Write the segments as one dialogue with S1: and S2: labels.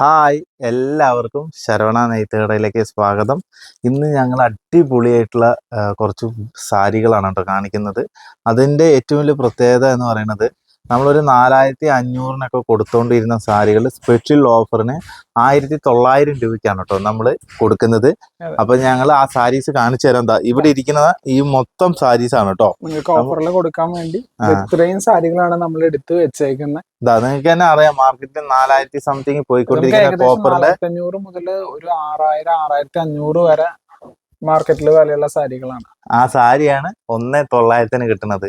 S1: Hi എല്ലാവർക്കും ശരവണ നെയ്ത്ത് കടയിലേക്ക് സ്വാഗതം. ഇന്ന് ഞങ്ങൾ അടിപൊളിയായിട്ടുള്ള കുറച്ച് സാരികളാണ് കേട്ടോ കാണിക്കുന്നത്. അതിന്റെ ഏറ്റവും വലിയ പ്രത്യേകത എന്ന് പറയുന്നത് നമ്മളൊരു നാലായിരത്തി അഞ്ഞൂറിനൊക്കെ കൊടുത്തുകൊണ്ടിരുന്ന സാരികൾ സ്പെഷ്യൽ ഓഫറിന് ആയിരത്തി തൊള്ളായിരം രൂപയ്ക്കാണ് കേട്ടോ നമ്മൾ കൊടുക്കുന്നത്. അപ്പൊ ഞങ്ങൾ ആ സാരീസ് കാണിച്ചു തരാം ഇവിടെ ഇരിക്കുന്ന ഈ മൊത്തം സാരീസ് ആണ് കേട്ടോ
S2: നിങ്ങൾക്ക് ഓഫറിൽ കൊടുക്കാൻ വേണ്ടി. ഇത്രയും സാരികളാണ് നമ്മൾ എടുത്ത് വെച്ചേക്കുന്നത്
S1: ഇതാ നിങ്ങൾക്ക് തന്നെ അറിയാം മാർക്കറ്റിൽ നാലായിരത്തി സംതിങ് പോയിക്കൊണ്ടിരിക്കുന്ന
S2: ഓഫറിന്റെ
S1: കോപ്പറിന്റെ
S2: അഞ്ഞൂറ് മുതൽ ഒരു ആറായിരം ആറായിരത്തി അഞ്ഞൂറ് വരെ മാർക്കറ്റിൽ വിലയുള്ള സാരികളാണ്.
S1: ആ സാരിയാണ് ഒന്ന് തൊള്ളായിരത്തിന് കിട്ടുന്നത്.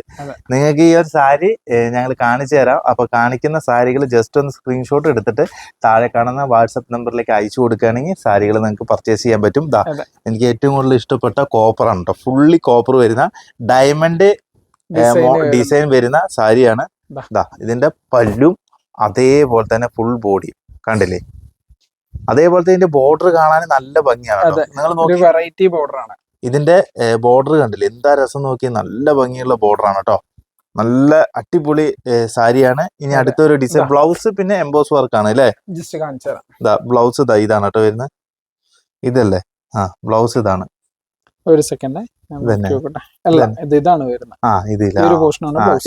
S1: നിങ്ങൾക്ക് ഈ ഒരു സാരി ഞങ്ങൾ കാണിച്ചു തരാം. അപ്പൊ കാണിക്കുന്ന സാരികൾ ജസ്റ്റ് ഒന്ന് സ്ക്രീൻഷോട്ട് എടുത്തിട്ട് താഴെ കാണുന്ന വാട്സപ്പ് നമ്പറിലേക്ക് അയച്ചു കൊടുക്കുകയാണെങ്കിൽ സാരികൾ നിങ്ങൾക്ക് പർച്ചേസ് ചെയ്യാൻ പറ്റും. എനിക്ക് ഏറ്റവും കൂടുതൽ ഇഷ്ടപ്പെട്ട കോപ്പർ ആണ് കേട്ടോ ഫുള്ളി കോപ്പർ വരുന്ന ഡയമണ്ട് ഡിസൈൻ വരുന്ന സാരിയാണ്. ഇതിന്റെ പല്ലും അതേപോലെ തന്നെ ഫുൾ ബോഡി കണ്ടില്ലേ? അതേപോലത്തെ ഇതിന്റെ ബോർഡർ കാണാൻ നല്ല ഭംഗിയാണ് നിങ്ങൾ നോക്കി
S2: വെറൈറ്റി ബോർഡറാണ്
S1: ഇതിന്റെ ബോർഡർ കണ്ടില്ലേ? എന്താ രസം നോക്കി നല്ല ഭംഗിയുള്ള ബോർഡറാണ് ആണ് കേട്ടോ. നല്ല അടിപൊളി സാരിയാണ്. ഇനി അടുത്തൊരു ഡിസൈൻ ബ്ലൗസ് പിന്നെ എംബോസ് വർക്ക് ആണ് അല്ലേ?
S2: ജസ്റ്റ് കാണിച്ചാ
S1: ബ്ലൗസ് ഇതാ ഇതാണ് കേട്ടോ വരുന്നത് ഇതല്ലേ? ആ ബ്ലൗസ് ഇതാണ്.
S2: ഒരു സെക്കൻഡ് ഇതാണ് വരുന്നത്
S1: ആ ഇതില്ല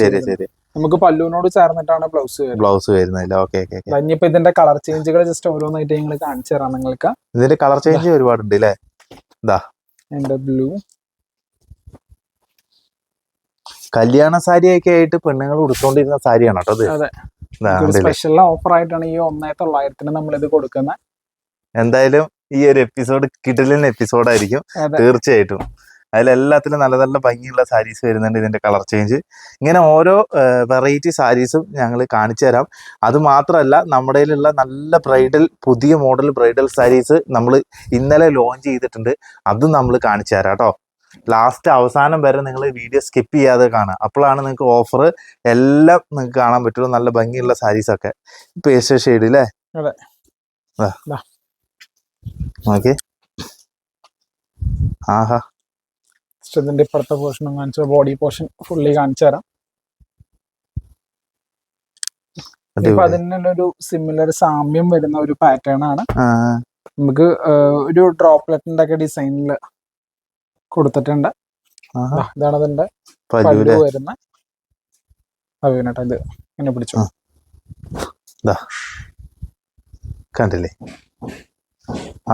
S1: ശരി ശരി.
S2: നമുക്ക് പല്ലുവിനോട് ചേർന്നിട്ടാണ് ബ്ലൗസ് വരുന്നത്.
S1: ബ്ലൗസ് വരുന്നില്ല ഓക്കെ
S2: ഇനിയിപ്പോ ഇതിന്റെ കളർ ചേഞ്ചുകൾ ജസ്റ്റ് ഓരോന്നായിട്ട് ഞങ്ങൾ കാണിച്ചു തരാം നിങ്ങൾക്ക്.
S1: ഇതിന്റെ കളർ ചേഞ്ച് ഒരുപാടുണ്ട് അല്ലേ
S2: എന്റെ ബ്ലൂ
S1: കല്യാണ സാരി ഒക്കെ ആയിട്ട് പെണ്ണുങ്ങൾ ഉടുത്തോണ്ടിരുന്ന സാരിയാണ് കേട്ടോ ഇത്.
S2: അതെ.
S1: ഇതാ?
S2: സ്പെഷ്യൽ ഓഫർ ആയിട്ടാണ് ഈ ഒന്നേ തൊള്ളായിരത്തിന് നമ്മൾ ഇത് കൊടുക്കുന്നത്
S1: എന്തായാലും ഈ ഒരു എപ്പിസോഡ് കിടലിന് എപ്പിസോഡായിരിക്കും തീർച്ചയായിട്ടും. അതിലെല്ലാത്തിലും നല്ല നല്ല ഭംഗിയുള്ള സാരീസ് വരുന്നുണ്ട് ഇതിന്റെ കളർ ചേഞ്ച് ഇങ്ങനെ ഓരോ വെറൈറ്റി സാരീസും ഞങ്ങൾ കാണിച്ചു തരാം. അതുമാത്രമല്ല നമ്മുടെ കയ്യിലുള്ള നല്ല ബ്രൈഡൽ പുതിയ മോഡൽ ബ്രൈഡൽ സാരീസ് നമ്മൾ ഇന്നലെ ലോഞ്ച് ചെയ്തിട്ടുണ്ട്. അതും നമ്മൾ കാണിച്ചു തരാം കേട്ടോ. ലാസ്റ്റ് അവസാനം വരെ നിങ്ങൾ വീഡിയോ സ്കിപ്പ് ചെയ്യാതെ കാണുക. അപ്പോഴാണ് നിങ്ങൾക്ക് ഓഫർ എല്ലാം നിങ്ങൾക്ക് കാണാൻ പറ്റുള്ളൂ. നല്ല ഭംഗിയുള്ള സാരീസ് ഒക്കെ. പേസ്റ്റ് ഷെയ്ഡ് അല്ലേ. ഓക്കെ ആഹാ.
S2: ഇതിന്റെ ഇപ്പുറത്തെ പോർഷൻ കാണിച്ചു ബോഡി പോർഷൻ ഫുള്ളി കാണിച്ചു തരാം. ഇപ്പൊ. ഒരു സിമിലർ സാമ്യം വരുന്ന ഒരു പാറ്റേൺ ആണ്. നമുക്ക് ഒരു ഡ്രോപ്ലെറ്റിന്റെ ഒക്കെ ഡിസൈനിൽ കൊടുത്തിട്ടുണ്ട്. ഇതാണ് അതിന്റെ
S1: പല്ലു
S2: പല്ലു
S1: ല്ലേ?
S2: വരുന്ന അവിനട്ടെ ഇത് ഇങ്ങനെ പിടിച്ചു.
S1: കണ്ടില്ലേ?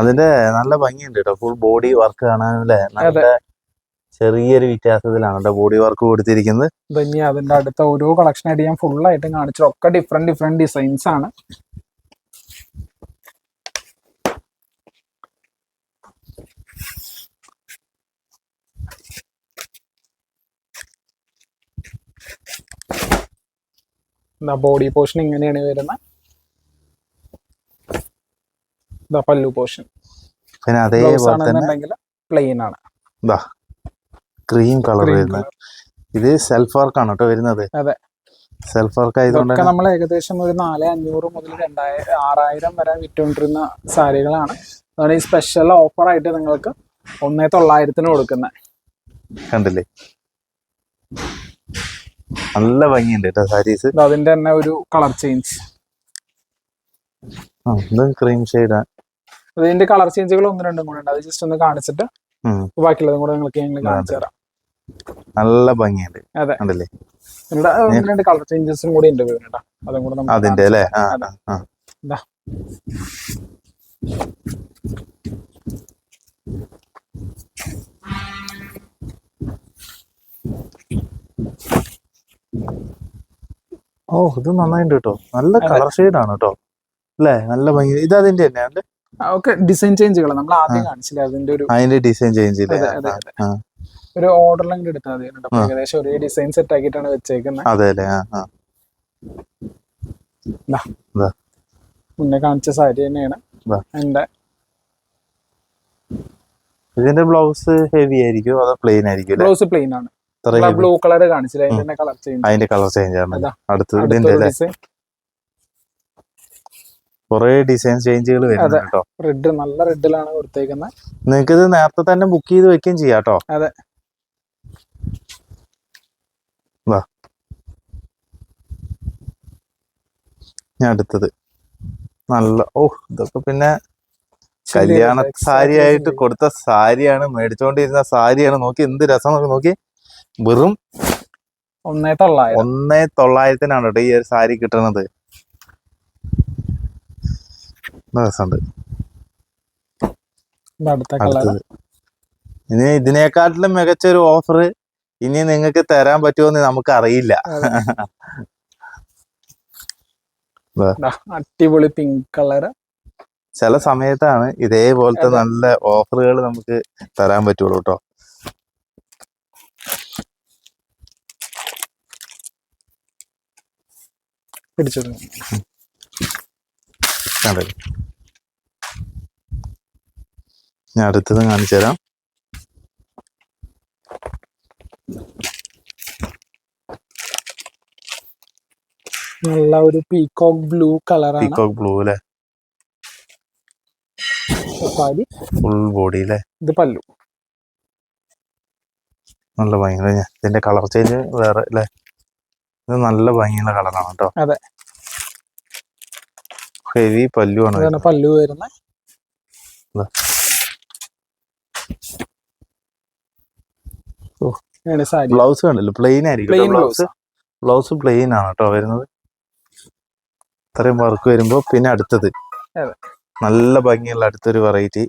S1: അതിന്റെ നല്ല ഭംഗിയുണ്ട് കേട്ടോ. ഫുൾ ബോഡി വർക്ക് കാണാനല്ലേ നല്ല ചെറിയൊരു വ്യത്യാസത്തിലാണ് കേട്ടോ ബോഡി വർക്ക് കൊടുത്തിരിക്കുന്നത്.
S2: ഇനി അതിന്റെ അടുത്ത ഓരോ കളക്ഷൻ ആയിട്ട് ഞാൻ ഫുൾ ആയിട്ട് കാണിച്ചു. ഒക്കെ ഡിഫറെന്റ് ഡിഫറെന്റ് ഡിസൈൻസ് ആണ്. ബോഡി പോർഷൻ ഇങ്ങനെയാണ് വരുന്നത് പല്ലു പോർഷൻ
S1: പിന്നെ അതേപോലെ
S2: പ്ലെയിൻ ആണ്.
S1: ക്രീം കളർ വരുന്നത്. ഇത് സെൽഫ് വർക്ക് ആണ് കേട്ടോ വരുന്നത്.
S2: അതെ.
S1: സെൽഫ് വർക്ക് ആയതുകൊണ്ട്
S2: നമ്മൾ ഏകദേശം ഒരു നാല് അഞ്ഞൂറ് മുതൽ രണ്ടായിരം ആറായിരം വരെ വിറ്റുകൊണ്ടിരുന്ന സാരികളാണ്. അതാണ് ഈ സ്പെഷ്യൽ ഓഫർ ആയിട്ട് നിങ്ങൾക്ക് ഒന്നേ തൊള്ളായിരത്തിന് കൊടുക്കുന്നത്
S1: കണ്ടില്ലേ? നല്ല ഭംഗിയുണ്ട് കേട്ടോ സാരീസ്
S2: അതിന്റെ തന്നെ ഒരു കളർ ചേഞ്ച്
S1: ക്രീം ഷെയ്ഡാ
S2: അതിന്റെ കളർ ചേഞ്ചുകൾ ഒന്ന് രണ്ടും കൂടെ ഉണ്ട്. അത് ജസ്റ്റ് ഒന്ന് കാണിച്ചിട്ട്. ബാക്കിയുള്ളതും കൂടെ നിങ്ങൾക്ക് ഞങ്ങൾ കാണിച്ചു തരാം
S1: നല്ല ഭംഗിയുണ്ട്.
S2: അതെ.
S1: കണ്ടില്ലേ?
S2: ഇവിടെ ഒന്ന് രണ്ട് കളർ ചേഞ്ചസും കൂടി ഉണ്ട് കേട്ടോ അതും കൂടെ നമുക്ക്
S1: അതിന്റെ അല്ലേ. ഓ ഇത് നന്നായിട്ടുണ്ട് കേട്ടോ നല്ല
S2: കളർ
S1: കളർ ഷെയ്ഡാണ് കേട്ടോ അല്ലേ? നല്ല ഭംഗി. ഇത് അതിന്റെ തന്നെയാണ്
S2: ഡിസൈൻ ചേഞ്ചുകൾ നമ്മൾ ആദ്യം കാണിച്ചില്ല? അതിന്റെ ഒരു
S1: അതിന്റെ ഡിസൈൻ ചേഞ്ച് ചെയ്യില്ലേ ഓർഡർ.
S2: ഒരു ഓർഡറിലും എടുത്താൽ മതി കേട്ടോ. അപ്പൊ ഏകദേശം ഒരേ ഡിസൈൻ സെറ്റ് ആക്കിയിട്ടാണ് വെച്ചേക്കുന്നത്
S1: അതെ അല്ലേ? ആ ആ.
S2: മുന്നേ കാണിച്ച സാരി തന്നെയാണ്.
S1: ദാ.
S2: എന്റെ
S1: ഇതിന്റെ ബ്ലൗസ് ഹെവി ആയിരിക്കും? അതോ പ്ലെയിൻ ആയിരിക്കും അല്ലേ?
S2: ബ്ലൗസ് പ്ലെയിൻ ആണ്.
S1: ഇത്ര heavy?
S2: ബ്ലൂ കളർ കാണിച്ചില്ല? അതിന്റെ കളർ ചേഞ്ച്
S1: അതിന്റെ കളർ ചേഞ്ച് ആണ്.
S2: അതാ.
S1: അടുത്തത് ഇതിന്റെ
S2: അടുത്തൊരു
S1: അല്ലേ?
S2: ഡിസൈൻ
S1: കുറെ ഡിസൈൻ ചേഞ്ചുകൾ വരുന്നുണ്ട്. കേട്ടോ.
S2: റെഡ് നല്ല റെഡിലാണ് കൊടുത്തേക്കുന്നത്.
S1: നിങ്ങൾക്ക് ഇത് നേരത്തെ തന്നെ ബുക്ക് ചെയ്ത് വെക്കുകയും ചെയ്യാം കേട്ടോ.
S2: അതെ.
S1: വാ. ഞാൻ അടുത്തത് നല്ല ഓ ഇതൊക്കെ പിന്നെ കല്യാണ സാരി ആയിട്ട് കൊടുത്ത സാരിയാണ് മേടിച്ചോണ്ടിരുന്ന സാരിയാണ്. നോക്കി എന്ത് രസം നോക്കി. വെറും
S2: ഒന്നേ തൊള്ളായിരം.
S1: ഒന്നേ തൊള്ളായിരത്തിനാണ് കേട്ടോ ഈ ഒരു സാരി കിട്ടുന്നത്. രസമുണ്ട്. അടുത്തത്. ഇനി ഇതിനേക്കാട്ടിലും മികച്ച ഒരു ഓഫർ ഇനി നിങ്ങൾക്ക് തരാൻ പറ്റുമോ എന്ന് നമുക്ക് അറിയില്ല
S2: അടിപൊളി പിങ്ക് കളർ
S1: ചില സമയത്താണ് ഇതേപോലത്തെ നല്ല ഓഫറുകൾ നമുക്ക് തരാൻ പറ്റുള്ളൂ കേട്ടോ.
S2: പിടിച്ചത്
S1: കണ്ടത് ഞാൻ അടുത്തത് കാണിച്ചു തരാം.
S2: നല്ല ഒരു പീകോക്ക് ബ്ലൂ കളറാണ്
S1: പീകോക്ക് ബ്ലൂ അല്ലേ
S2: സാരി
S1: ഫുൾ ബോഡി അല്ലേ
S2: ഇത് പല്ലു.
S1: നല്ല ഭംഗിയുള്ള ഇതിന്റെ കളർ ചേഞ്ച് വേറെ അല്ലേ ഇത് നല്ല ഭംഗിയുള്ള കളറാണ് കേട്ടോ.
S2: അതെ.
S1: ഹെവി പല്ലുവാണ്
S2: പല്ലു സാരി.
S1: ബ്ലൗസ് കണ്ടല്ലോ? പ്ലെയിൻ ആയിരിക്കും ബ്ലൗസ്.
S2: ബ്ലൗസ്.
S1: പ്ലെയിൻ ആണ് കേട്ടോ വരുന്നത്. ഇത്രയും വർക്ക് വരുമ്പോ പിന്നെ അടുത്തത്. നല്ല ഭംഗിയുള്ള അടുത്തൊരു വെറൈറ്റി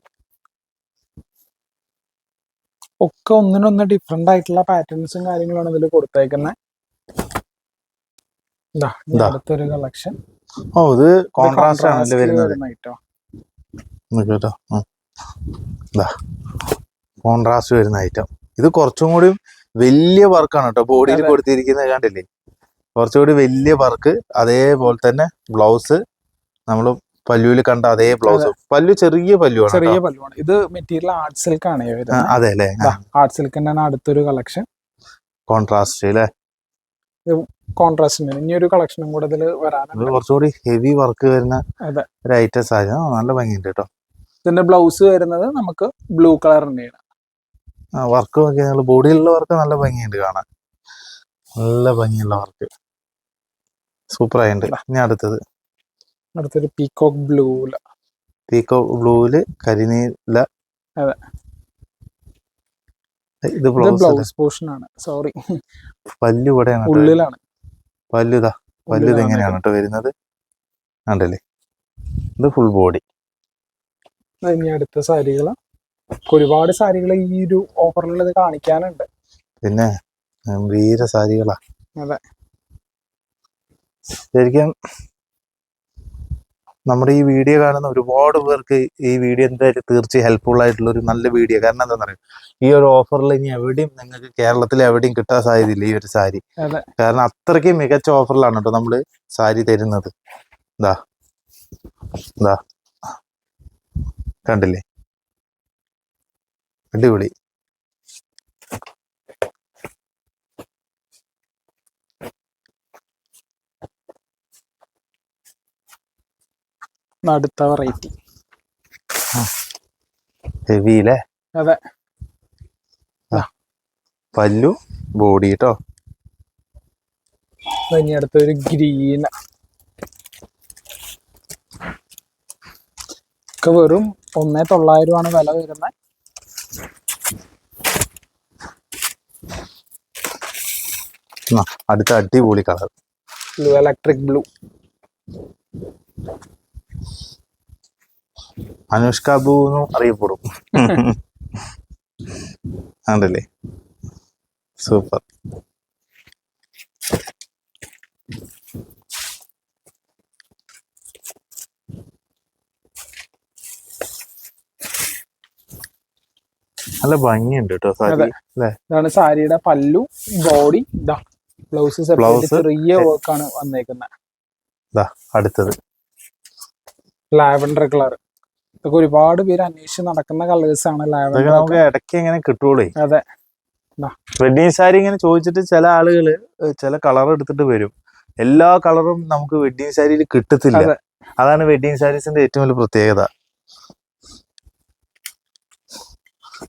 S2: ഒക്കെ ഒന്നിനൊന്ന് ഡിഫറെന്റ് ആയിട്ടുള്ള പാറ്റേൺസും കാര്യങ്ങളാണ് ഇതിൽ കൊടുത്തേക്കുന്നത് അടുത്തൊരു കളക്ഷൻ
S1: ഓ ഇത് കോൺട്രാസ്റ്റ് ആണല്ലേ വരുന്നത്. കേട്ടോ കോൺട്രാസ്റ്റ് വരുന്ന ഐറ്റം ഇത് കുറച്ചും കൂടി വലിയ വർക്കാണ് കേട്ടോ. ബോഡിയിൽ. കൊടുത്തിരിക്കുന്നത് കണ്ടില്ലേ? കുറച്ചുകൂടി വലിയ വർക്ക് അതേപോലെ തന്നെ ബ്ലൗസ് നമ്മൾ പല്ലുവിൽ കണ്ട അതേ ബ്ലൗസ് പല്ലു ചെറിയ പല്ലുവാണ്
S2: ചെറിയ പല്ലുവാണ്. ഇത് മെറ്റീരിയൽ ആർട്ട് സിൽക്ക് ആണ്
S1: അതെ അല്ലേ?
S2: ആർട്ട് സിൽക്കിന്റെ അടുത്തൊരു കളക്ഷൻ
S1: കോൺട്രാസ്റ്റ് അല്ലേ
S2: കോൺട്രാസ്റ്റിന് ഇനി ഒരു കളക്ഷനും കൂടെ ഇതിൽ
S1: ഇത്
S2: വരാനുണ്ട്
S1: കുറച്ചുകൂടി ഹെവി വർക്ക് വരുന്ന ഒരു ഐറ്റംസ് ആയിരുന്നു നല്ല ഭംഗിയുണ്ട് കേട്ടോ.
S2: ഇതിന്റെ ബ്ലൗസ് വരുന്നത് നമുക്ക് ബ്ലൂ കളർ തന്നെയാണ്
S1: വർക്ക് നോക്കി നിങ്ങൾ ബോഡിയിലുള്ള വർക്ക് നല്ല ഭംഗിയുണ്ട് കാണാൻ. നല്ല ഭംഗിയുള്ള വർക്ക് സൂപ്പർ ആയിട്ടുണ്ട്. ഇനി അടുത്തത്.
S2: അടുത്തൊരു പീകോക്ക് ബ്ലൂ
S1: പീക്കോ ബ്ലൂവിൽ കരിനീല.
S2: അതെ.
S1: ഇത് ബ്ലൗസ്
S2: പോർഷൻ ആണ്. സോറി
S1: പല്ലു ഇവിടെയാണ്.
S2: ഉള്ളിലാണ്.
S1: പല്ലു ഇതാ പല്ലു ഇത്
S2: ഉള്ളിലാണ്
S1: എങ്ങനെയാണ് കേട്ടോ വരുന്നത്. കണ്ടല്ലേ? ഇത് ഫുൾ ബോഡി
S2: ഇനി അടുത്ത സാരികൾ ഒരുപാട് സാരികൾ ഈ ഒരു ഓഫറിലുള്ളത് കാണിക്കാനുണ്ട്.
S1: പിന്നെ ഗംഭീര സാരികളാ.
S2: അതെ.
S1: ശരിക്കും നമ്മുടെ ഈ വീഡിയോ കാണുന്ന ഒരുപാട് പേർക്ക് ഈ വീഡിയോ എന്തായാലും തീർച്ചയായും ഹെൽപ്ഫുൾ ആയിട്ടുള്ള ഒരു നല്ല വീഡിയോ. കാരണം എന്താണെന്ന് പറയുക ഈ ഒരു ഓഫറിൽ ഇനി എവിടെയും നിങ്ങൾക്ക് കേരളത്തിൽ എവിടെയും കിട്ടാൻ സാധ്യതയില്ല ഈ ഒരു സാരി. കാരണം അത്രയ്ക്ക് മികച്ച ഓഫറിലാണ് കേട്ടോ നമ്മൾ സാരി തരുന്നത്. ഇതാ ഇതാ കണ്ടില്ലേ? അടിപൊളി.
S2: അടുത്ത വെറൈറ്റി
S1: ഹെവി അല്ലേ
S2: അതെ.
S1: പല്ലു ബോഡി കേട്ടോ
S2: ഇനി അടുത്തൊരു ഗ്രീൻ ഒക്കെ വെറും ഒന്നേ തൊള്ളായിരമാണ് വില വരുന്നത്
S1: അടുത്ത അടിപൊളി colour
S2: blue electric blue
S1: Anushka blue എന്നും അറിയപ്പെടും. ആണ്ടല്ലേ സൂപ്പർ. നല്ല ഭംഗിയുണ്ട് കേട്ടോ സാരി.
S2: ഇതാണ് സാരിയുടെ പല്ലു ബോഡി ഇതാ ബ്ലൗസ്
S1: Blouse.
S2: ചെറിയ വർക്കാണ് വന്നേക്കുന്നത്
S1: അടുത്തത്.
S2: Lavender colour. ഇതൊക്കെ ഒരുപാട് പേര് അന്വേഷിച്ച് നടക്കുന്ന കളേഴ്സ് ആണ് ലാവൻഡർ
S1: നമുക്ക് ഇടയ്ക്ക് എങ്ങനെ കിട്ടുള്ളൂ
S2: അതെ.
S1: വെഡ്ഡിങ് സാരി ഇങ്ങനെ ചോദിച്ചിട്ട് ചില ആളുകൾ ചില കളർ എടുത്തിട്ട് വരും. എല്ലാ കളറും നമുക്ക് വെഡ്ഡിങ് സാരിയിൽ കിട്ടത്തില്ല. അതാണ് വെഡ്ഡിങ് സാരീസിന്റെ ഏറ്റവും വലിയ പ്രത്യേകത.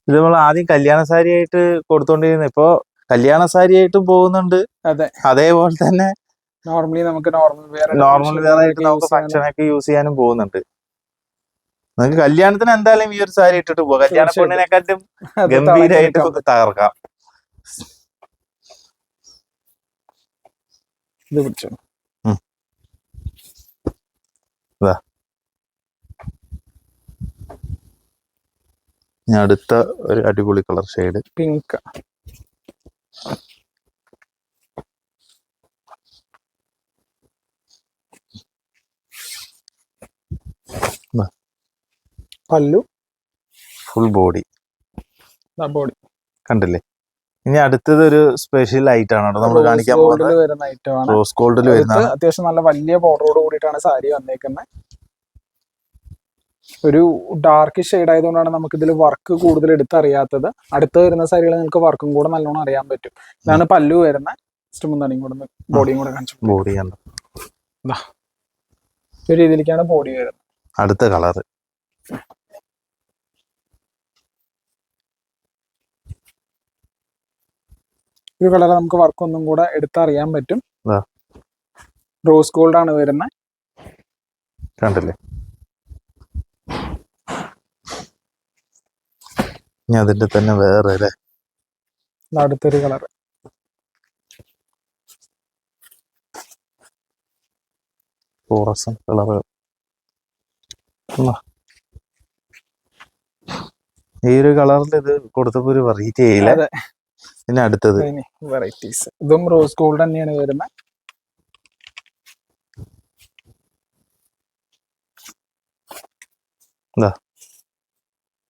S1: ഇത് നമ്മൾ ആദ്യം കല്യാണ സാരി ആയിട്ട് കൊടുത്തോണ്ടിരുന്ന. ഇപ്പൊ കല്യാണ സാരി ആയിട്ടും പോകുന്നുണ്ട്.
S2: അതെ.
S1: അതേപോലെ തന്നെ
S2: നോർമലി നമുക്ക് നോർമൽ വേറെ
S1: നോർമൽ വെയർ ആയിട്ട് നമുക്ക് ഫംഗ്ഷനൊക്കെ യൂസ് ചെയ്യാനും പോകുന്നുണ്ട്. നിങ്ങൾക്ക് കല്യാണത്തിന് എന്തായാലും ഈ ഒരു സാരി ഇട്ടിട്ട് പോകാം. കല്യാണ. പെണ്ണിനെക്കാട്ടും ഗംഭീരമായിട്ട് തകർക്കാം.
S2: ഇത് പിടിച്ചു.
S1: അടുത്ത ഒരു അടിപൊളി colour shade
S2: pink pallu.
S1: Full body
S2: body
S1: കണ്ടില്ലേ? ഇനി അടുത്തത് ഒരു സ്പെഷ്യൽ ഐറ്റം ആണ് നമ്മൾ കാണിക്കാൻ പോകുന്നത് റോസ് ഗോൾഡിൽ വരുന്ന
S2: അത്യാവശ്യം നല്ല വലിയ ബോർഡറോട് കൂടിയിട്ടാണ് സാരി വന്നേക്കുന്നത് ഒരു ഡാർക്ക് ഷെയ്ഡ് ആയതുകൊണ്ടാണ് നമുക്ക് ഇതിൽ വർക്ക് കൂടുതൽ എടുത്തറിയാത്തത്. അടുത്ത് വരുന്ന സാരികൾ നിങ്ങൾക്ക് വർക്കും കൂടെ നല്ലോണം അറിയാൻ പറ്റും. ഇതാണ് പല്ലു വരുന്ന മുന്തണിയും കൂടെ ബോഡിയും കൂടെ കാണിച്ചു
S1: ബോഡി
S2: ഒരു രീതിയിലേക്കാണ് ബോഡി വരുന്നത്.
S1: അടുത്ത കളർ.
S2: ഒരു കളർ നമുക്ക് വർക്ക് ഒന്നും കൂടെ എടുത്തറിയാൻ പറ്റും. റോസ് ഗോൾഡ് ആണ് വരുന്നത്
S1: കണ്ടില്ലേ? ഇനി അതിന്റെ തന്നെ വേറെ അല്ലേ?
S2: അടുത്തൊരു കളർ.
S1: ഫ്ലോറസൻ കളർ ഈ ഒരു കളറിൽ ഇത് കൊടുത്തപ്പോ ഒരു വെറൈറ്റി ആയില്ല? പിന്നെ അടുത്തത്.
S2: വെറൈറ്റീസ് ഇതും റോസ് ഗോൾഡ് തന്നെയാണ് വരുന്നത്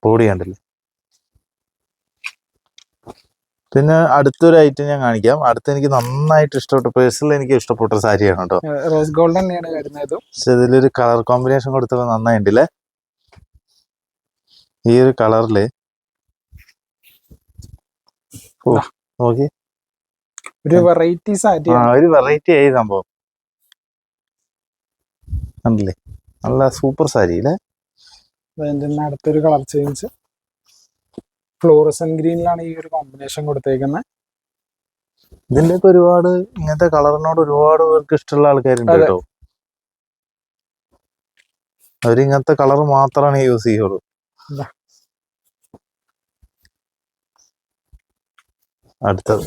S1: ബോഡി കണ്ടില്ലേ? പിന്നെ അടുത്തൊരു ഐറ്റം ഞാൻ കാണിക്കാം. അടുത്ത് എനിക്ക് നന്നായിട്ട് ഇഷ്ടപ്പെട്ട പേഴ്സണലി എനിക്ക് ഇഷ്ടപ്പെട്ട ഒരു സാരിയാണ് കേട്ടോ.
S2: റോസ് ഗോൾഡൻ തന്നെയാണ് വരുന്നത് ഇതും.
S1: പക്ഷെ ഇതിലൊരു കളർ കോമ്പിനേഷൻ കൊടുത്തപ്പോ നന്നായിട്ടില്ലേ? ഈ ഒരു കളറിൽ ഓ നോക്കി.
S2: ഒരു വെറൈറ്റി സാരി
S1: ആ ഒരു വെറൈറ്റി ആയി സംഭവം. കണ്ടില്ലേ? നല്ല സൂപ്പർ സാരി അല്ലേ
S2: അടുത്തൊരു കളർ ചേഞ്ച് ഫ്ലോറസൻ ഗ്രീനിലാണ് ഈ ഒരു കോമ്പിനേഷൻ കൊടുത്തേക്കുന്നത്
S1: ഇതിന്റെ ഒക്കെ ഒരുപാട് ഇങ്ങനത്തെ കളറിനോട് ഒരുപാട് പേർക്ക് ഇഷ്ടമുള്ള ആൾക്കാരുണ്ട്. കേട്ടോ. അവരിങ്ങനത്തെ കളർ മാത്രമാണ് യൂസ് ചെയ്യുള്ളൂ. അടുത്തത്.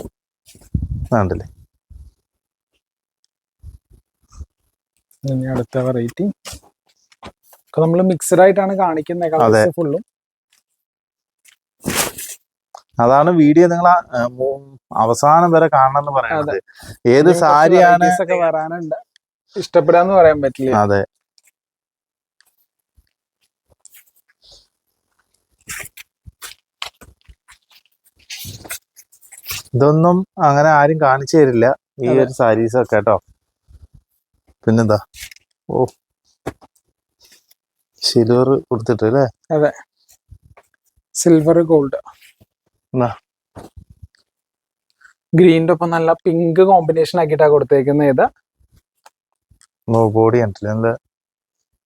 S1: കണ്ടില്ലേ?
S2: ഇനി അടുത്ത വെറൈറ്റി നമ്മൾ മിക്സഡ് ആയിട്ടാണ് കാണിക്കുന്നത് ഫുള്ളും
S1: അതാണ് വീഡിയോ നിങ്ങൾ അവസാനം വരെ കാണണം എന്ന് പറയുന്നത് ഏത് സാരിയാണ്
S2: വരാനുണ്ട്. ഇഷ്ടപ്പെടാന്ന് പറയാൻ പറ്റില്ല?
S1: അതെ. ഇതൊന്നും അങ്ങനെ ആരും കാണിച്ചു തരില്ല. ഈ ഒരു സാരീസ് ഒക്കെ കേട്ടോ. പിന്നെന്താ? ഓ. സിൽവർ കൊടുത്തിട്ട് അല്ലേ?
S2: സിൽവർ ഗോൾഡ്
S1: എന്നാ.
S2: ഗ്രീനിന്റെ ഒപ്പം നല്ല പിങ്ക് കോമ്പിനേഷൻ ആക്കിയിട്ടാണ് കൊടുത്തേക്കുന്നത് ഇത്.
S1: നോ ബോഡി കണ്ടില്ല നല്ല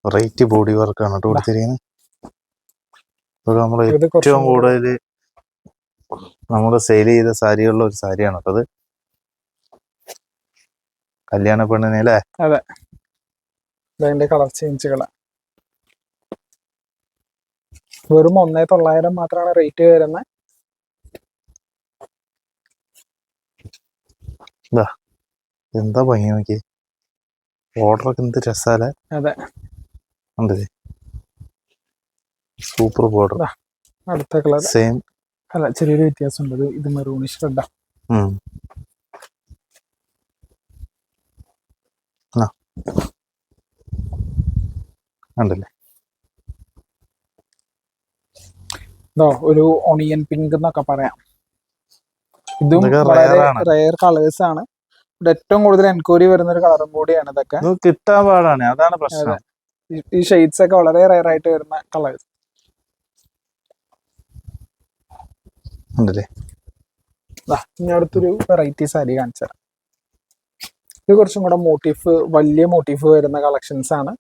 S1: വെറൈറ്റി ബോഡി വർക്കാണ് കേട്ടോ കൊടുത്തിരിക്കുന്നത് നമ്മൾ ഏറ്റവും കൂടുതൽ നമ്മൾ സെയിൽ ചെയ്ത സാരികളിലെ ഒരു സാരിയാണ് അത് കല്യാണ പെണ്ണിനെ അല്ലേ?
S2: അതിന്റെ കളർ ചേഞ്ചുകൾ വെറും ഒന്നേ തൊള്ളായിരം മാത്രമാണ് റേറ്റ് വരുന്നത്
S1: എന്താ ഭംഗി നോക്കി ഓർഡർ ഒക്കെ എന്ത് രസാലേ
S2: അതെ.
S1: ഉണ്ടല്ലേ സൂപ്പർ ബോർഡർ
S2: അടുത്ത കളർ
S1: സെയിം
S2: അല്ല ചെറിയൊരു വ്യത്യാസം ഉണ്ട് ഇത് ഇത് മെറൂണിഷ് റെഡാ
S1: ഉണ്ടല്ലേ
S2: ഇതോ ഒരു ഓണിയൻ പിങ്ക് എന്നൊക്കെ പറയാം. ഇതും. റയർ കളേഴ്സ് ആണ്. ഏറ്റവും കൂടുതൽ എൻക്വയറി വരുന്ന ഒരു കളറും കൂടിയാണ് ഇതൊക്കെ.
S1: ഇത് കിട്ടാൻ പാടാണ്. അതാണ് പ്രശ്നം.
S2: ഈ- ഷെയ്ഡ്സ് ഒക്കെ വളരെ റയർ ആയിട്ട് വരുന്ന കളേഴ്സ്
S1: ഉണ്ടല്ലേ?
S2: ഇനി അടുത്തൊരു വെറൈറ്റി സാരി കാണിച്ചു തരാം ഇത് കുറച്ചും കൂടെ മോട്ടീഫ് വലിയ മോട്ടീഫ് വരുന്ന കളക്ഷൻസ് ആണ്.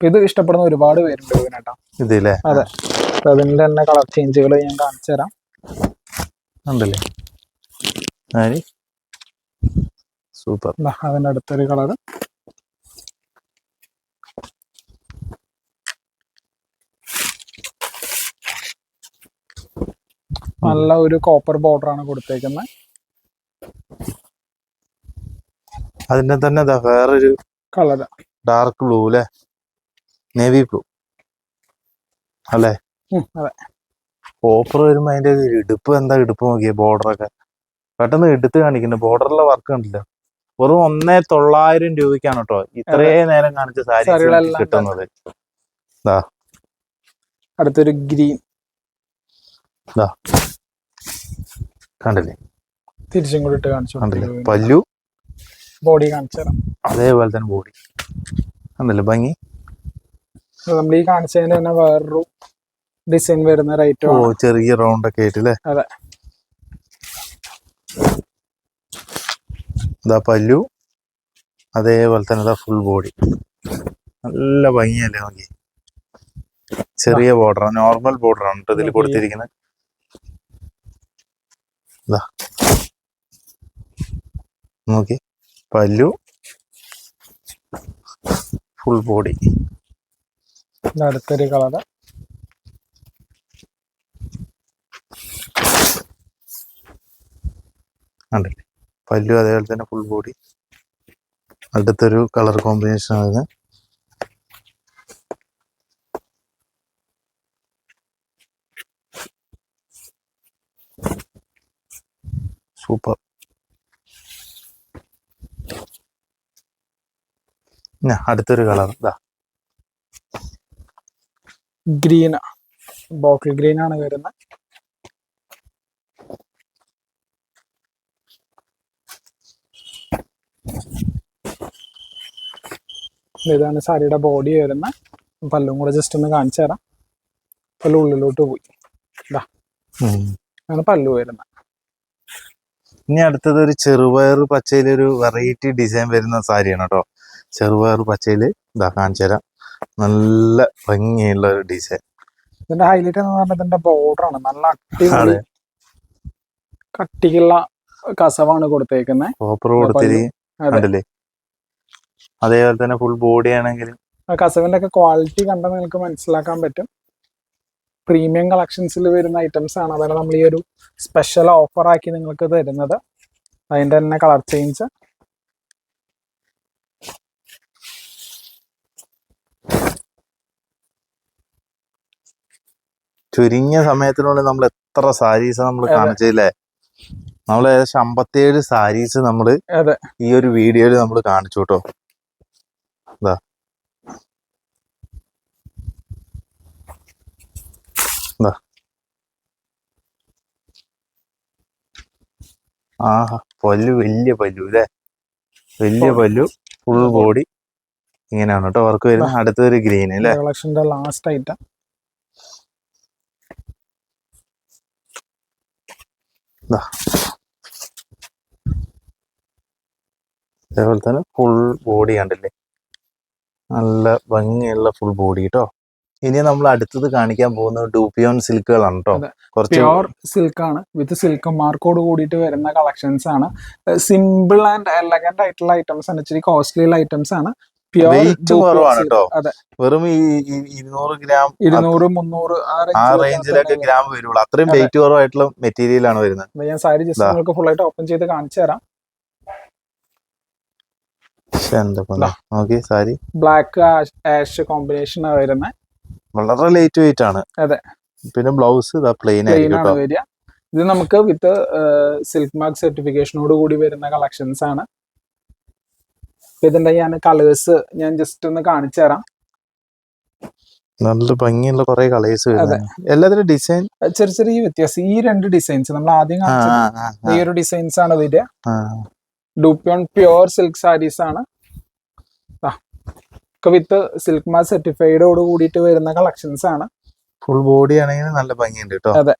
S2: ഇത് ഇഷ്ടപ്പെടുന്ന ഒരുപാട് പേരുണ്ട് ഇതിനേട്ടാ
S1: ഇതില്ലേ?
S2: അതെ. അതിന്റെ തന്നെ കളർ ചേഞ്ചുകൾ ഞാൻ കാണിച്ചു തരാം
S1: ഉണ്ടല്ലേ? സൂപ്പർ.
S2: അതിന്റെ അടുത്തൊരു കളർ നല്ല ഒരു കോപ്പർ ബോർഡർ ആണ് കൊടുത്തേക്കുന്നത്
S1: അതിന്റെ തന്നെ വേറൊരു
S2: കളർ
S1: ഡാർക്ക് ബ്ലൂ അല്ലെ നേവി ബ്ലൂ അല്ലേ?
S2: അതെ.
S1: ഓഫർ വരുമ്പോ അതിന്റെ ഇടുപ്പ് എന്താ ഇടുപ്പ് നോക്കിയേ ബോർഡറൊക്കെ പെട്ടെന്ന് എടുത്ത് കാണിക്കുന്നു. ബോർഡറിലെ വർക്ക് കണ്ടില്ല? വെറും ഒന്നേ തൊള്ളായിരം രൂപയ്ക്കാണ് കേട്ടോ ഇത്രേ നേരം കാണിച്ച സാരി കിട്ടുന്നത്.
S2: അടുത്തൊരു ഗ്രീൻ
S1: കണ്ടില്ലേ?
S2: തിരിച്ചും കൂടി ഇട്ട് കാണിച്ചു
S1: കണ്ടില്ലേ? പല്ലു.
S2: ബോഡി കാണിച്ചു തരാം.
S1: അതേപോലെ തന്നെ ബോഡി കണ്ടല്ലേ? ഭംഗി.
S2: നമ്മൾ ഈ കാണിച്ചതിന് തന്നെ വേറൊരു ഡിസൈൻ വരുന്ന റൈറ്റ്
S1: ഓ ചെറിയ റൗണ്ട് ഒക്കെ ആയിട്ട് അല്ലേ
S2: അതെ.
S1: ഇതാ പല്ലു. അതേപോലെ തന്നെ ഇതാ ഫുൾ ബോഡി നല്ല ഭംഗിയല്ലേ നോക്കി ചെറിയ ബോർഡർ നോർമൽ ബോർഡർ ആണ് കേട്ടോ ഇതിൽ. കൊടുത്തിരിക്കുന്നത് ഇതാ. നോക്കി പല്ലു. ഫുൾ ബോഡി
S2: അടുത്തൊരു കളർ
S1: കണ്ടില്ലേ? പല്ലു അതേപോലെ തന്നെ ഫുൾ ബോഡി അടുത്തൊരു കളർ കോമ്പിനേഷൻ ആണ് സൂപ്പർ അടുത്തൊരു കളർ ഇതാ
S2: ഗ്രീൻ ബോട്ടിൽ ഗ്രീൻ ആണ് വരുന്നത്. ഇതാണ് സാരിയുടെ ബോഡി വരുന്ന. പല്ലും കൂടെ ജസ്റ്റ് ഒന്ന് കാണിച്ചു തരാം. പല്ല് ഉള്ളിലോട്ട് പോയി.
S1: അങ്ങനെ
S2: ആണ് പല്ലു വരുന്ന.
S1: ഇനി അടുത്തത് ഒരു ചെറുപയർ പച്ചയിൽ ഒരു വെറൈറ്റി ഡിസൈൻ വരുന്ന സാരിയാണ് കേട്ടോ ചെറുപയർ പച്ചയിൽ ഇതാ കാണിച്ചു തരാം. നല്ല ഭംഗിയുള്ള ഒരു ഡിസൈൻ
S2: ഇതിന്റെ ഹൈലൈറ്റ് എന്ന് പറഞ്ഞാൽ ഇതിന്റെ ബോർഡർ ആണ്. നല്ല അടിപൊളി
S1: അതെ.
S2: കട്ടിക്കുള്ള കസവാണ് കൊടുത്തേക്കുന്നത്
S1: അതേപോലെ തന്നെ ഫുൾ ബോഡി
S2: ആണെങ്കിലും കസവിന്റെ ഒക്കെ ക്വാളിറ്റി കണ്ടാൽ നിങ്ങൾക്ക് മനസ്സിലാക്കാൻ പറ്റും. പ്രീമിയം കളക്ഷൻസിൽ വരുന്ന ഐറ്റംസ് ആണ്. അതാണ് നമ്മൾ ഈ ഒരു സ്പെഷ്യൽ ഓഫർ ആക്കി നിങ്ങൾക്ക് തരുന്നത്. അതിന്റെ തന്നെ കളർ ചേഞ്ച്
S1: ചുരുങ്ങിയ സമയത്തിനുള്ളിൽ നമ്മൾ എത്ര സാരീസ് നമ്മൾ. കാണിച്ചില്ലേ നമ്മൾ ഏകദേശം അമ്പത്തിയേഴ് സാരീസ് നമ്മൾ ഈ ഒരു വീഡിയോയിൽ നമ്മൾ കാണിച്ചു കേട്ടോ എന്താ എന്താ ആഹാ പല്ലു വലിയ പല്ലു അല്ലേ? വലിയ പല്ലു ഫുൾ ബോഡി ഇങ്ങനെയാണ് കേട്ടോ വർക്ക് വരുന്ന അടുത്തൊരു ഗ്രീൻ അല്ലേ?
S2: കളക്ഷന്റെ ലാസ്റ്റ് ഐറ്റം
S1: അതേപോലെ തന്നെ ഫുൾ ബോഡി കണ്ടില്ലേ? നല്ല ഭംഗിയുള്ള ഫുൾ ബോഡി കേട്ടോ ഇനി നമ്മൾ അടുത്തത് കാണിക്കാൻ പോകുന്നത് ഡൂപ്പിയോൺ സിൽക്കുകളാണ് കേട്ടോ. കുറച്ച്
S2: സിൽക്ക് ആണ്. വിത്ത് സിൽക്ക് മാർക്കോട് കൂടിയിട്ട് വരുന്ന കളക്ഷൻസ് ആണ്. സിമ്പിൾ ആൻഡ് എലഗന്റ് ആയിട്ടുള്ള ഐറ്റംസ് ആണ്. ഇച്ചിരി കോസ്റ്റ്ലി ഐറ്റംസ് ആണ്.
S1: Weight കുറവാണ് കേട്ടോ. വെറും ഈ ഇരുന്നൂറ് ഗ്രാം
S2: ഇരുന്നൂറ് മുന്നൂറ് ആ
S1: റേഞ്ചിലൊക്കെ ഗ്രാം വരുള്ളൂ. അത്രയും വെയിറ്റ് കുറവായിട്ടുള്ള മെറ്റീരിയൽ ആണ് വരുന്നത്.
S2: ഞാൻ സാരി ജസ്റ്റ് നിങ്ങൾക്ക് ഫുൾ ആയിട്ട് ഓപ്പൺ ചെയ്ത് കാണിച്ചു തരാം.
S1: നോക്കി സാരി.
S2: ബ്ലാക്ക് ആഷ് കോമ്പിനേഷൻ വരുന്നത്
S1: വളരെ ലൈറ്റ് വെയിറ്റ് ആണ്.
S2: അതെ.
S1: പിന്നെ ബ്ലൗസ് പ്ലെയിൻ
S2: ആയിട്ട്
S1: ആയിരിക്കും
S2: വരിക. ഇത് നമുക്ക് വിത്ത് സിൽക്ക് മാർക്ക് സർട്ടിഫിക്കേഷനോട് കൂടി വരുന്ന കളക്ഷൻസ് ആണ്. ഇതിന്റെ ഞാൻ കളേഴ്സ് ഞാൻ ജസ്റ്റ് ഒന്ന് കാണിച്ചു തരാം.
S1: നല്ല ഭംഗിയുള്ള കുറെ കളേഴ്സ് എല്ലാത്തിനും ഡിസൈൻ
S2: ചെറിയ ചെറിയ വ്യത്യാസം. ഈ രണ്ട് ഡിസൈൻസ് നമ്മൾ ആദ്യം ഈ ഒരു ഡിസൈൻസ് ആണ് വരിക. ഡൂപ്യോൺ പ്യുവർ സിൽക്ക് സാരീസ് ആണ്. വിത്ത് സിൽക്ക് മാ സർട്ടിഫൈഡോട് കൂടിയിട്ട് വരുന്ന കളക്ഷൻസ് ആണ്.
S1: ഫുൾ ബോഡി ആണെങ്കിൽ നല്ല ഭംഗിയുണ്ട് കേട്ടോ
S2: അതെ.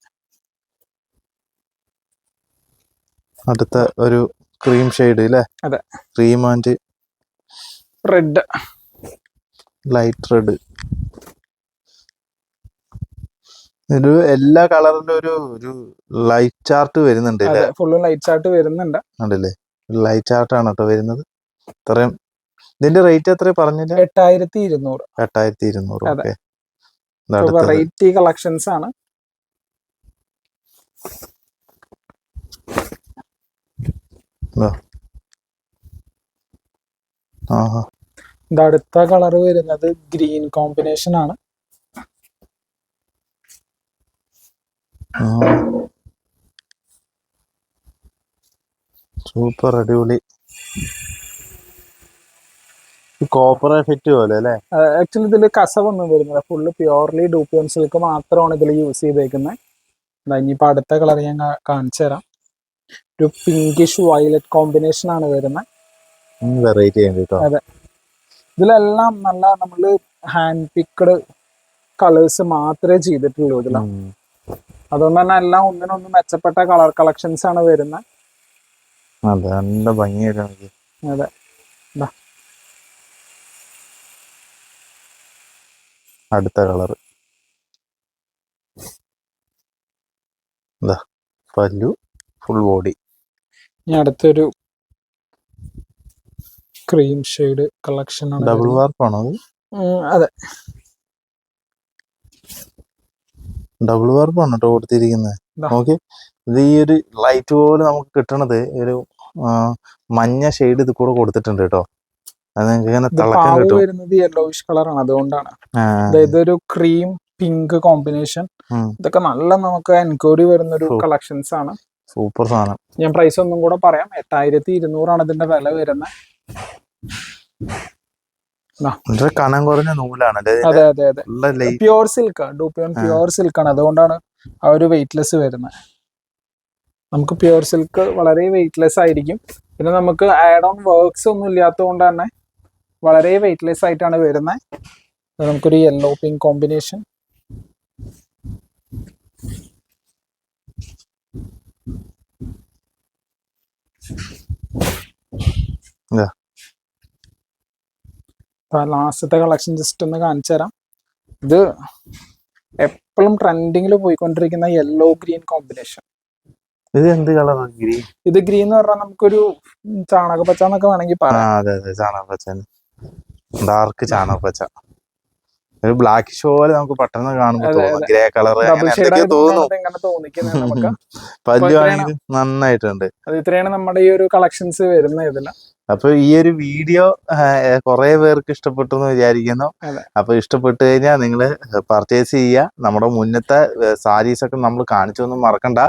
S1: അടുത്ത ഒരു ക്രീം ഷെയ്ഡ് അല്ലേ
S2: അതെ.
S1: Cream and
S2: red
S1: light red ഒരു എല്ലാ കളറിലും ഒരു ഒരു ലൈറ്റ് ചാർട്ട് വരുന്നുണ്ട്
S2: ഫുള്ളും ലൈറ്റ് ചാർട്ട് വരുന്നുണ്ട്.
S1: കണ്ടില്ലേ ലൈറ്റ് ആർട്ടാണ് കേട്ടോ വരുന്നത്. ഇത്രയും ഇതിന്റെ റേറ്റ് എത്ര പറഞ്ഞില്ല
S2: എട്ടായിരത്തി ഇരുന്നൂറ്
S1: എട്ടായിരത്തി ഇരുന്നൂറ്. ഓക്കെ
S2: വെറൈറ്റി കളക്ഷൻസ് ആണ്. ഇത്. അടുത്ത കളർ വരുന്നത് ഗ്രീൻ കോമ്പിനേഷൻ ആണ്.
S1: സൂപ്പർ അടിപൊളി കോപ്പർ എഫക്റ്റ് പോലെ അല്ലേ?
S2: ആക്ച്വലി ഇതിൽ കസവൊന്നും വരുന്നില്ല. ഫുള്ള് പ്യുവർലി ഡൂപ്പിയൻ സിൽക്ക് മാത്രമാണ് ഇതിൽ യൂസ് ചെയ്തേക്കുന്നത് ഇനിയിപ്പോൾ അടുത്ത കളർ ഞാൻ കാണിച്ചു തരാം. ഒരു പിങ്കിഷ് വയലറ്റ് കോമ്പിനേഷൻ ആണ് വരുന്നത്
S1: വെറൈറ്റി കേട്ടോ
S2: ഇതിലെല്ലാം നല്ല നമ്മൾ ഹാൻഡ് പിക്ഡ് കളേഴ്സ് മാത്രമേ ചെയ്തിട്ടുള്ളൂ
S1: ഇതിലാണ്.
S2: അതുകൊണ്ട് തന്നെ എല്ലാം ഒന്നിനൊന്ന് മെച്ചപ്പെട്ട കളർ കളക്ഷൻസ് ആണ് വരുന്നത്
S1: അതെ നല്ല ഭംഗിയൊക്കെ
S2: അതെ.
S1: അടുത്ത കളർ. എന്താ പല്ലു ഫുൾ ബോഡി
S2: ഇനി അടുത്തൊരു ക്രീം ഷെയ്ഡ് കളക്ഷൻ ആണ്
S1: ഡബിൾ. വാർപ്പാണോ അതെ? ഡബിൾ വാർപ്പാണ് കേട്ടോ കൊടുത്തിരിക്കുന്നത്. നോക്കി ഇത് ഈ ഒരു ലൈറ്റ് പോലെ നമുക്ക് കിട്ടണത് ഒരു മഞ്ഞ ഷെയ്ഡ് ഇത് കൂടെ കൊടുത്തിട്ടുണ്ട് കേട്ടോ. അത് നിങ്ങൾക്ക് ഇങ്ങനെ കിട്ടും.
S2: വരുന്നത് യെല്ലോയിഷ് കളറാണ് അതുകൊണ്ടാണ്. അതായത് ഒരു ക്രീം പിങ്ക് കോമ്പിനേഷൻ ഇതൊക്കെ നല്ല നമുക്ക് എൻക്വയറി വരുന്ന ഒരു കളക്ഷൻസ് ആണ്.
S1: സൂപ്പർ സാധനം.
S2: ഞാൻ പ്രൈസ് ഒന്നും കൂടെ പറയാം. എട്ടായിരത്തി ഇരുന്നൂറാണ് ഇതിന്റെ വില വരുന്നത്
S1: കനം കുറഞ്ഞ നൂലാണ്
S2: അതെ അതെ അതെ. Pure silk dupion pure silk ആണ്. അതുകൊണ്ടാണ് ആ ഒരു വെയിറ്റ്ലെസ് വരുന്നത് നമുക്ക് പ്യുവർ സിൽക്ക് വളരെ വെയിറ്റ്ലെസ് ആയിരിക്കും. പിന്നെ നമുക്ക് ആഡ് ഓൺ വർക്ക്സ് ഒന്നും ഇല്ലാത്തതുകൊണ്ട് തന്നെ വളരെ വെയിറ്റ്ലെസ് ആയിട്ടാണ് വരുന്നത്. നമുക്കൊരു യെല്ലോ പിങ്ക് കോമ്പിനേഷൻ. ലാസ്റ്റത്തെ കളക്ഷൻ ജസ്റ്റ് ഒന്ന് കാണിച്ചു തരാം. ഇത് എപ്പോഴും ട്രെൻഡിങ്ങിൽ പോയിക്കൊണ്ടിരിക്കുന്ന യെല്ലോ ഗ്രീൻ കോമ്പിനേഷൻ
S1: ഇത് എന്ത് കളറാണ് ഗ്രീൻ
S2: ഇത് ഗ്രീൻ എന്ന് പറഞ്ഞാൽ നമുക്കൊരു ചാണക പച്ച എന്നൊക്കെ വേണമെങ്കിൽ പറയാം.
S1: അതെ ഡാർക്ക് ചാണകപ്പച്ച ഒരു ബ്ലാക്ക് ഷോ പോലെ നമുക്ക് പെട്ടെന്ന് കാണുമ്പോൾ തോന്നും. ഗ്രേ കളർ
S2: തോന്നുന്നു
S1: എന്തൊക്കെയോ തോന്നും. നന്നായിട്ടുണ്ട്.
S2: ഇത്രയാണ് നമ്മുടെ ഈ ഒരു കളക്ഷൻസ് വരുന്ന ഇതിൽ.
S1: അപ്പൊ ഈ ഒരു വീഡിയോ കുറെ പേർക്ക് ഇഷ്ടപ്പെട്ടു എന്ന് വിചാരിക്കുന്നു. അപ്പൊ ഇഷ്ടപ്പെട്ടു കഴിഞ്ഞാൽ നിങ്ങൾ പർച്ചേസ് ചെയ്യുക നമ്മുടെ മുന്നത്തെ സാരീസ് ഒക്കെ നമ്മൾ കാണിച്ചൊന്നും മറക്കണ്ട.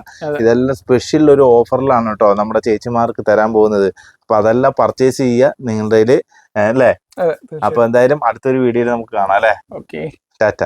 S1: ഇതെല്ലാം സ്പെഷ്യൽ ഒരു ഓഫറിലാണ് കേട്ടോ നമ്മുടെ ചേച്ചിമാർക്ക് തരാൻ പോകുന്നത്. അപ്പൊ അതെല്ലാം പർച്ചേസ് ചെയ്യുക നിങ്ങളുടെ അല്ലേ? അപ്പൊ എന്തായാലും അടുത്തൊരു വീഡിയോയിൽ നമുക്ക് കാണാം അല്ലേ? ടാറ്റ.